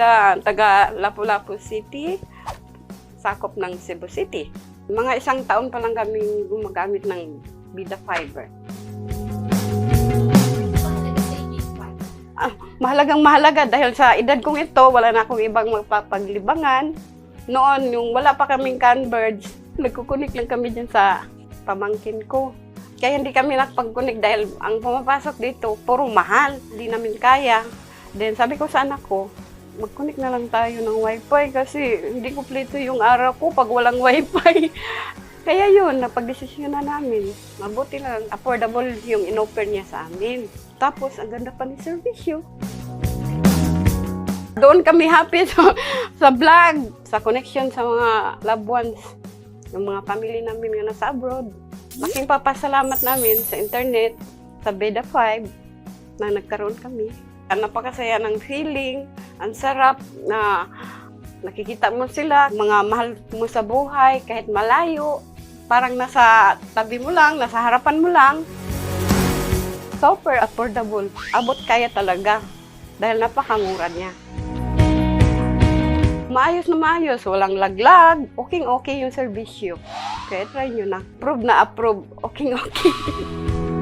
bida taga Lapu-Lapu City, sakop ng Cebu City. Mga isang taon pa lang kami gumagamit ng bida fiber. Ah, mahalagang mahalaga dahil sa edad kong ito, wala na akong ibang magpapaglibangan. Noon, yung wala pa kaming canbirds, nagkukunik lang kami dyan sa pamangkin ko. Kaya hindi kami nakapag-connect dahil ang pumapasok dito, puro mahal. Hindi namin kaya. Then sabi ko sa anak ko, mag-connect na lang tayo ng wifi kasi hindi kumpleto yung araw ko pag walang wifi. Kaya yun, napag-desisyon na namin. Mabuti lang, affordable yung in-offer niya sa amin. Tapos, ang ganda pa ng servisyo. Doon kami happy sa, sa vlog, sa connection sa mga loved ones, yung mga family namin nga nasa abroad. Laking papasalamat namin sa internet, sa Beda 5, na nagkaroon kami. Napakasaya ng feeling, ang sarap na nakikita mo sila, mga mahal mo sa buhay, kahit malayo, parang nasa tabi mo lang, nasa harapan mo lang. Super affordable. Abot kaya talaga. Dahil napakamura niya. Maayos na maayos. Walang laglag. Okay, okay yung servisyo. Kaya try nyo na. Approve na approve. Okay, okay.